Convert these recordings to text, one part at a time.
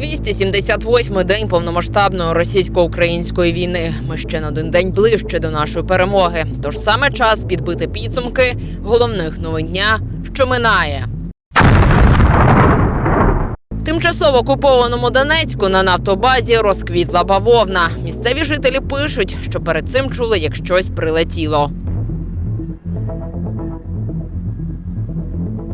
278-й день повномасштабної російсько-української війни. Ми ще на один день ближче до нашої перемоги. Тож саме час підбити підсумки головних новин дня, що минає. Тимчасово окупованому Донецьку на нафтобазі розквітла бавовна. Місцеві жителі пишуть, що перед цим чули, як щось прилетіло.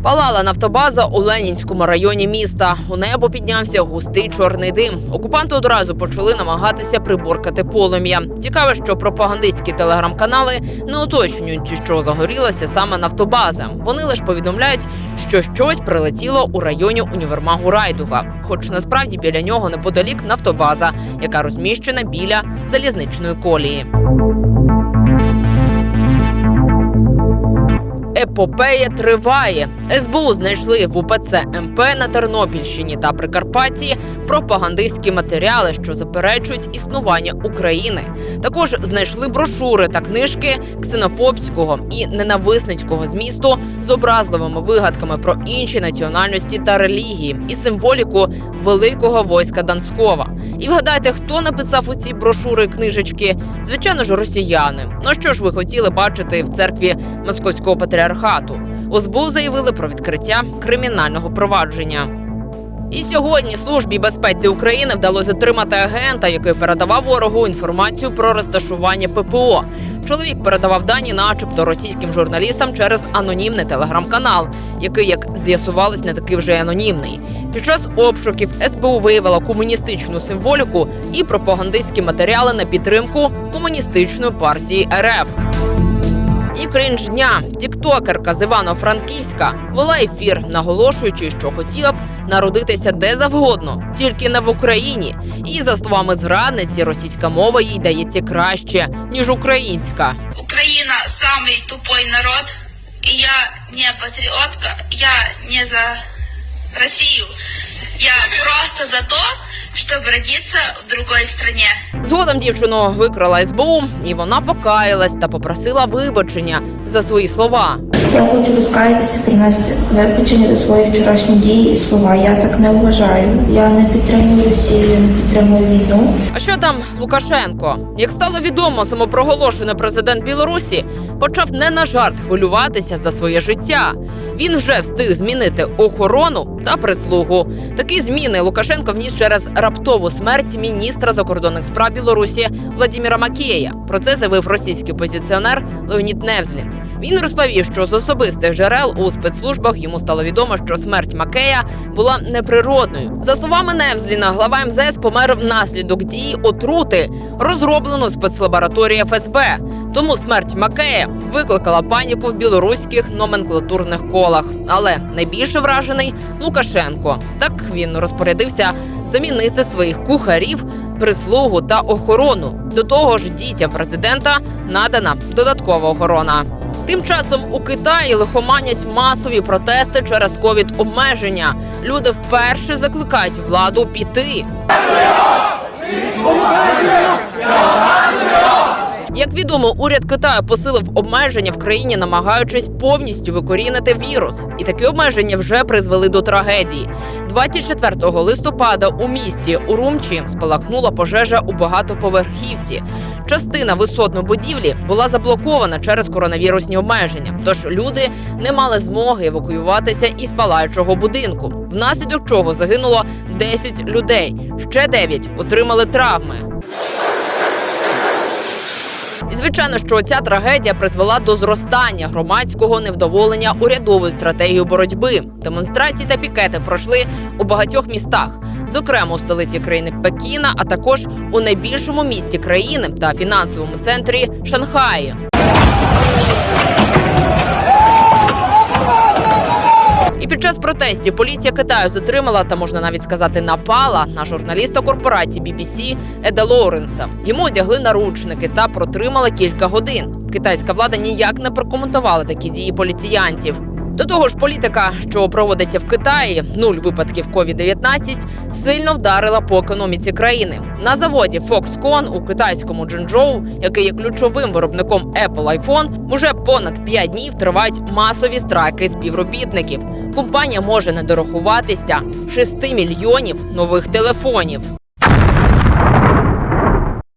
Палала нафтобаза у Ленінському районі міста. У небо піднявся густий чорний дим. Окупанти одразу почали намагатися приборкати полум'я. Цікаво, що пропагандистські телеграм-канали не уточнюють, що загорілася саме нафтобаза. Вони лише повідомляють, що щось прилетіло у районі універмагу Райдуга. Хоч насправді біля нього неподалік нафтобаза, яка розміщена біля залізничної колії. Епопея триває. СБУ знайшли в УПЦ МП на Тернопільщині та Прикарпатті пропагандистські матеріали, що заперечують існування України. Також знайшли брошури та книжки ксенофобського і ненависницького змісту з образливими вигадками про інші національності та релігії і символіку великого войска Донського. І вгадайте, хто написав у ці брошури книжечки? Звичайно ж, росіяни. Ну що ж ви хотіли бачити в церкві московського патріархату? У заявили про відкриття кримінального провадження. І сьогодні службі безпеці України вдалося затримати агента, який передавав ворогу інформацію про розташування ППО. Чоловік передавав дані, начебто, російським журналістам через анонімний телеграм-канал, який, як з'ясувалось, не такий вже анонімний. Під час обшуків СБУ виявила комуністичну символіку і пропагандистські матеріали на підтримку комуністичної партії РФ. І крінж дня тіктокерка з Івано-Франківська вела ефір, наголошуючи, що хотіла б народитися де завгодно, тільки не в Україні. І за словами зрадниці, російська мова їй дається краще ніж українська. Украина самый тупой народ, и я не патриотка, я не за Россию, я просто за то, чтобы родитися в другій стране. Згодом дівчину викрала СБУ, і вона покаялась та попросила вибачення за свої слова. Я хочу розкаятися, принести вибачення за свої вчорашні дії і слова. Я так не вважаю. Я не підтримую Росію, я не підтримую війну. А що там Лукашенко? Як стало відомо, самопроголошений президент Білорусі почав не на жарт хвилюватися за своє життя. Він вже встиг змінити охорону та прислугу. Такі зміни Лукашенко вніс через раптову смерть міністра закордонних справ Білорусі Владіміра Макея. Про це заявив російський опозиціонер Леонід Невзлін. Він розповів, що з особистих джерел у спецслужбах йому стало відомо, що смерть Макея була неприродною. За словами Невзліна, глава МЗС помер внаслідок дії отрути, розроблену спецлабораторії ФСБ. Тому смерть Макея викликала паніку в білоруських номенклатурних колах. Але найбільше вражений Лукашенко. Так він розпорядився замінити своїх кухарів, прислугу та охорону. До того ж, дітям президента надана додаткова охорона. Тим часом у Китаї лихоманять масові протести через ковід обмеження. Люди вперше закликають владу піти. Як відомо, уряд Китаю посилив обмеження в країні, намагаючись повністю викорінити вірус. І такі обмеження вже призвели до трагедії. 24 листопада у місті Урумчі спалахнула пожежа у багатоповерхівці. Частина висотної будівлі була заблокована через коронавірусні обмеження. Тож люди не мали змоги евакуюватися із палаючого будинку. Внаслідок чого загинуло 10 людей. Ще 9 отримали травми. І звичайно, що ця трагедія призвела до зростання громадського невдоволення урядовою стратегією боротьби. Демонстрації та пікети пройшли у багатьох містах, зокрема у столиці країни Пекіна, а також у найбільшому місті країни та фінансовому центрі Шанхаї. Час протестів поліція Китаю затримала та можна навіть сказати напала на журналіста корпорації BBC Еда Лоуренса. Йому одягли наручники та протримала кілька годин. Китайська влада ніяк не прокоментувала такі дії поліціянтів. До того ж, політика, що проводиться в Китаї, нуль випадків COVID-19, сильно вдарила по економіці країни. На заводі Foxconn у китайському Джинчжоу, який є ключовим виробником Apple iPhone, уже понад 5 днів тривають масові страйки співробітників. Компанія може не дорахуватися 6 мільйонів нових телефонів.